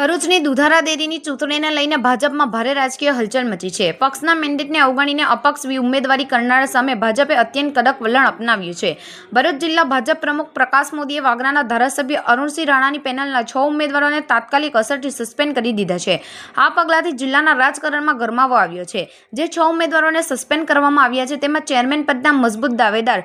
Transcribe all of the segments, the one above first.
ભરૂચની દુધારા ડેરીની ચૂંટણીને લઈને ભાજપમાં ભારે રાજકીય હલચલ મચી છે. પક્ષના મેન્ડેટને અવગણીને અપક્ષ ઉમેદવારી કરનારા સામે ભાજપે અત્યંત કડક વલણ અપનાવ્યું છે. ભરૂચ જિલ્લા ભાજપ પ્રમુખ પ્રકાશ મોદીએ વાગરાના ધારાસભ્ય અરુણસિંહ રાણાની પેનલના છ ઉમેદવારોને તાત્કાલિક અસરથી સસ્પેન્ડ કરી દીધા છે. આ પગલાંથી જિલ્લાના રાજકારણમાં ગરમાવો આવ્યો છે. જે છ ઉમેદવારોને સસ્પેન્ડ કરવામાં આવ્યા છે, તેમાં ચેરમેન પદના મજબૂત દાવેદાર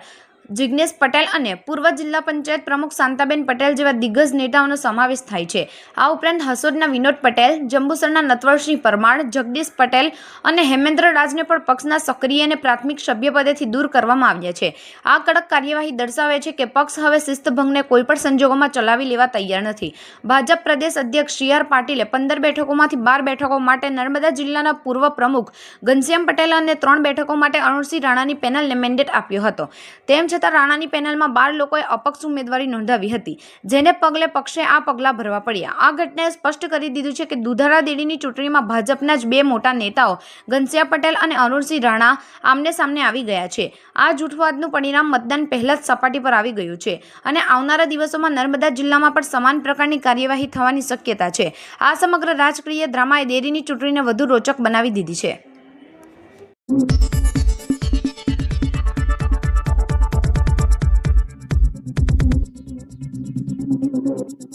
જિજ્ઞેશ પટેલ અને પૂર્વ જિલ્લા પંચાયત પ્રમુખ શાંતાબેન પટેલ જેવા દિગ્ગજ નેતાઓનો સમાવેશ થાય છે. આ ઉપરાંત હસોદના વિનોદ પટેલ, જંબુસરના નતવરસિંહ પરમાર, જગદીશ પટેલ અને હેમેન્દ્ર રાજને પણ પક્ષના સક્રિય અને પ્રાથમિક સભ્યપદેથી દૂર કરવામાં આવ્યા છે. આ કડક કાર્યવાહી દર્શાવે છે કે પક્ષ હવે શિસ્તભંગને કોઈપણ સંજોગોમાં ચલાવી લેવા તૈયાર નથી. ભાજપ પ્રદેશ અધ્યક્ષ સી આર પાટીલે પંદર બેઠકોમાંથી બાર બેઠકો માટે નર્મદા જિલ્લાના પૂર્વ પ્રમુખ ઘનશ્યામ પટેલ અને ત્રણ બેઠકો માટે અરુણસિંહ રાણાની પેનલને મેન્ડેટ આપ્યો હતો. તેમ છતાં રાણાની પેનલમાં બાર લોકોએ અપક્ષ ઉમેદવારી નોંધાવી હતી, જેને પગલે પક્ષે આ પગલાં ભરવા પડ્યા. આ ઘટનાએ સ્પષ્ટ કરી દીધું છે કે દુધારા દેડીની ચૂંટણીમાં ભાજપના જ બે મોટા નેતાઓ ઘનશ્યા પટેલ અને અરુણસિંહ રાણા, આમને સામને આવી ગયા છે. આ જૂઠવાદનું પરિણામ મતદાન પહેલાં જ સપાટી પર આવી ગયું છે અને આવનારા દિવસોમાં નર્મદા જિલ્લામાં પણ સમાન પ્રકારની કાર્યવાહી થવાની શક્યતા છે. આ સમગ્ર રાજકીય ડ્રામાએ દેરીની ચૂંટણીને વધુ રોચક બનાવી દીધી છે. thank